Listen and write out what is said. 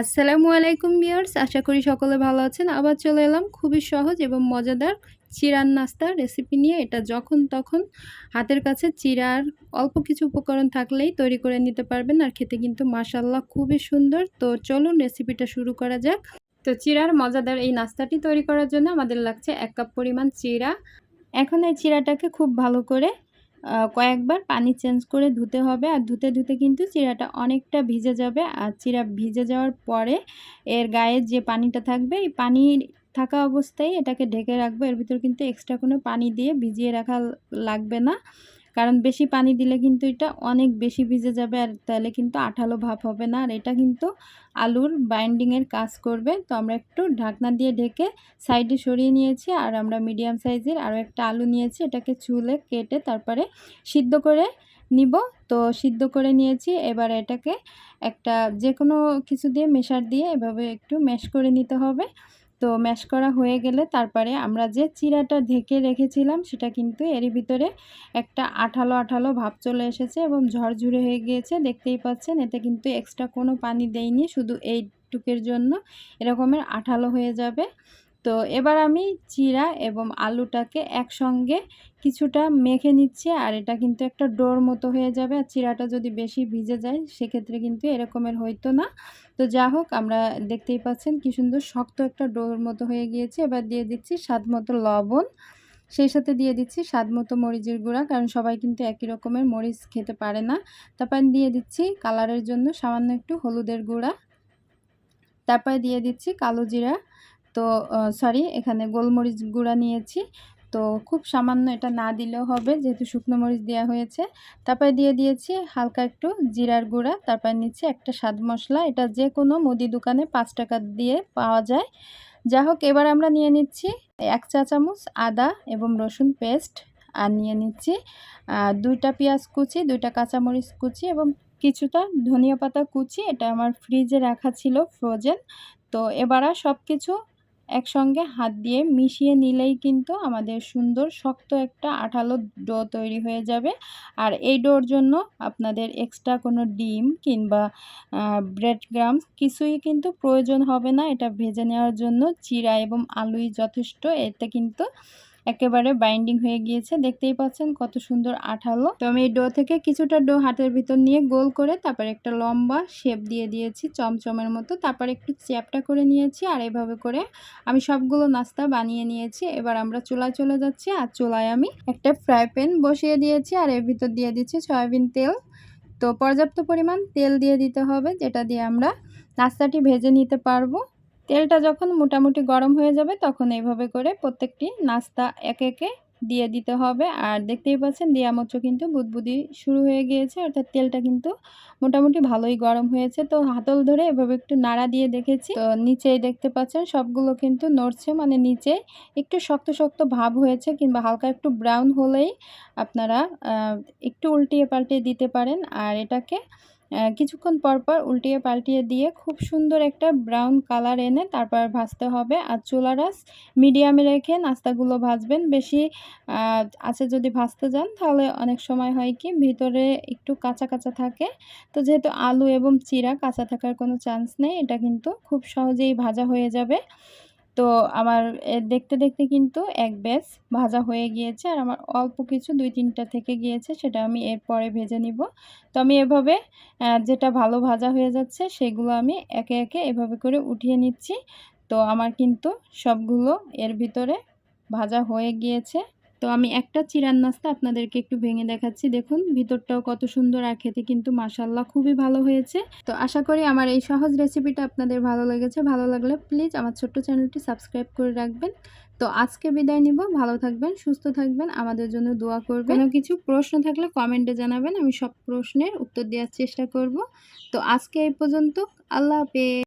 আসসালামু আলাইকুম বিয়ার্স আশা করি সকলে ভালো আছেন। আবার চলে এলাম খুবই সহজ এবং মজাদার চিরার নাস্তার রেসিপি নিয়ে। এটা যখন তখন হাতের কাছে চিরার অল্প কিছু উপকরণ থাকলেই তৈরি করে নিতে পারবেন আর খেতে কিন্তু মাসাল্লাহ খুবই সুন্দর। তো চলুন রেসিপিটা শুরু করা যাক। তো চিরার মজাদার এই নাস্তাটি তৈরি করার জন্য আমাদের লাগছে এক কাপ পরিমাণ চিরা। এখন এই চিরাটাকে খুব ভালো করে কয়েকবার পানি চেঞ্জ করে ধুতে হবে। আর ধুতে ধুতে কিন্তু চিরাটা অনেকটা ভিজে যাবে। আর চিরা ভিজে যাওয়ার পরে এর গায়ে যে পানিটা থাকবে, এই পানি থাকা অবস্থায় এটাকে ঢেকে রাখব। এর ভিতর কিন্তু এক্সট্রা কোনো পানি দিয়ে ভিজিয়ে রাখা লাগবে না। কারণ বেশি পানি দিলে কিন্তু এটা অনেক বেশি ভিজে যাবে আর তাহলে কিন্তু আঠালো ভাব হবে না। আর এটা কিন্তু আলুর বাইন্ডিংয়ের কাজ করবে। তো আমরা একটু ঢাকনা দিয়ে ঢেকে সাইডে সরিয়ে নিয়েছি আর আমরা মিডিয়াম সাইজের আরও একটা আলু নিয়েছি। এটাকে চুলে কেটে তারপরে সিদ্ধ করে নিব। তো সিদ্ধ করে নিয়েছি। এবার এটাকে একটা যে কোনো কিছু দিয়ে মেশার দিয়ে এভাবে একটু ম্যাশ করে নিতে হবে। তো ম্যাশ করা হয়ে গেলে তারপরে আমরা যে চিরাটা ঢেকে রেখেছিলাম, সেটা কিন্তু এরই ভিতরে একটা আঠালো আঠালো ভাব চলে এসেছে এবং ঝরঝরে হয়ে গিয়েছে। দেখতেই পাচ্ছেন, এতে কিন্তু এক্সট্রা কোনো পানি দেয়নি শুধু এইটুকের জন্য এরকমের আঠালো হয়ে যাবে। তো এবার আমি চিরা এবং আলুটাকে একসঙ্গে কিছুটা মেখে নিচ্ছি, আর এটা কিন্তু একটা ডোর মতো হয়ে যাবে। আর চিরাটা যদি বেশি ভিজে যায়, সেক্ষেত্রে কিন্তু এরকমের হইতো না। তো যা হোক, আমরা দেখতেই পাচ্ছেন কি সুন্দর শক্ত একটা ডোর মতো হয়ে গিয়েছে। এবার দিয়ে দিচ্ছি স্বাদ মতো লবণ। সেই সাথে দিয়ে দিচ্ছি স্বাদ মতো মরিচের গুঁড়া, কারণ সবাই কিন্তু একই রকমের মরিচ খেতে পারে না। তারপর দিয়ে দিচ্ছি কালারের জন্য সামান্য একটু হলুদের গুঁড়া। তারপরে দিয়ে দিচ্ছি কালো জিরা। তো সরি এখানে গোলমরিচ গুঁড়া নিয়েছি। তো খুব সামান্য এটা না দিলেও হবে, যেহেতু শুকনো মরিচ দেওয়া হয়েছে। তারপরে দিয়ে দিয়েছি হালকা একটু জিরার গুঁড়া। তারপর নিচ্ছি একটা স্বাদ মশলা। এটা যে কোনো মুদি দোকানে পাঁচ টাকা দিয়ে পাওয়া যায়। যা হোক, এবার আমরা নিয়ে নিচ্ছি এক চা চামচ আদা এবং রসুন পেস্ট। আর নিয়ে নিচ্ছি দুইটা পেঁয়াজ কুচি, দুইটা কাঁচামরিচ কুচি এবং কিছুটা ধনিয়া পাতা কুচি। এটা আমার ফ্রিজে রাখা ছিল ফ্রোজেন তো এবার সব কিছু একসঙ্গে হাত দিয়ে মিশিয়ে নিলেই কিন্তু আমাদের সুন্দর, শক্ত একটা আঠালো ডো তৈরি হয়ে যাবে। আর এই ডোর জন্য আপনাদের এক্সট্রা কোনো ডিম কিংবা ব্রেড গ্রাম কিছুই কিন্তু প্রয়োজন হবে না। এটা ভেজে নেওয়ার জন্য চিরা এবং আলুই যথেষ্ট। এতে কিন্তু একেবারে বাইন্ডিং হয়ে গিয়েছে। দেখতেই পাচ্ছেন কত সুন্দর আঠালো। তো আমি এই ডো থেকে কিছুটা ডো হাতের ভিতর নিয়ে গোল করে তারপর একটা লম্বা শেপ দিয়ে দিয়েছি, চমচমের মতো। তারপর একটু চ্যাপটা করে নিয়েছি আর এভাবে করে আমি সবগুলো নাস্তা বানিয়ে নিয়েছি। এবার আমরা চুলায় চলে যাচ্ছি আর চুলায় আমি একটা ফ্রাই প্যান বসিয়ে দিয়েছি আর এর ভিতর দিয়ে দিচ্ছি সয়াবিন তেল। তো পর্যাপ্ত পরিমাণ তেল দিয়ে দিতে হবে, যেটা দিয়ে আমরা নাস্তাটি ভেজে নিতে পারব। তেলটা যখন মোটামুটি গরম হয়ে যাবে, তখন এইভাবে করে প্রত্যেকটি নাস্তা একে একে দিয়ে দিতে হবে। আর দেখতেই পাচ্ছেন দিয়ামচ্ছ কিন্তু বুদবুদি শুরু হয়ে গিয়েছে, অর্থাৎ তেলটা কিন্তু মোটামুটি ভালোই গরম হয়েছে। তো হাতল ধরে এভাবে একটু নাড়া দিয়ে দেখেছি। তো নিচেই দেখতে পাচ্ছেন সবগুলো কিন্তু নড়ছে মানে নিচে একটু শক্ত শক্ত ভাব হয়েছে কিংবা হালকা একটু ব্রাউন হলেই আপনারা একটু উল্টিয়ে পাল্টিয়ে দিতে পারেন। আর এটাকে কিছুক্ষণ পরপর উল্টিয়ে পাল্টিয়ে দিয়ে খুব সুন্দর একটা ব্রাউন কালার এনে তারপর ভাজতে হবে। আর চুলারাস মিডিয়ামে রেখে নাস্তাগুলো ভাজবেন। বেশি আছে যদি ভাজতে যান তাহলে অনেক সময় হয় কি ভিতরে একটু কাঁচা কাঁচা থাকে। তো যেহেতু আলু এবং চিরা কাঁচা থাকার কোনো চান্স নেই, এটা কিন্তু খুব সহজেই ভাজা হয়ে যাবে। তো আমার দেখতে দেখতে কিন্তু এক ব্যাস ভাজা হয়ে গিয়েছে। আর আমার অল্প কিছু দুই তিনটা থেকে গিয়েছে, সেটা আমি এরপরে ভেজে নিব। তো আমি এভাবে যেটা ভালো ভাজা হয়ে যাচ্ছে সেগুলো আমি একে একে এভাবে করে উঠিয়ে নিচ্ছি। তো আমার কিন্তু সবগুলো এর ভিতরে ভাজা হয়ে গিয়েছে। তো আমি একটা চিরান নাস্তা আপনাদেরকে একটু ভেঙে দেখাচ্ছি। দেখুন, ভিতরটাও কত সুন্দর আর খেতে কিন্তু মাসাল্লাহ খুবই ভালো হয়েছে। তো আশা করি আমার এই সহজ রেসিপিটা আপনাদের ভালো লেগেছে। ভালো লাগলে প্লিজ আমার ছোট্ট চ্যানেলটি সাবস্ক্রাইব করে রাখবেন। তো আজকে বিদায় নিব। ভালো থাকবেন, সুস্থ থাকবেন, আমাদের জন্য দোয়া করবেন। কোনো কিছু প্রশ্ন থাকলে কমেন্টে জানাবেন, আমি সব প্রশ্নের উত্তর দেওয়ার চেষ্টা করব। তো আজকে এই পর্যন্ত, আল্লাহ হাফেজ।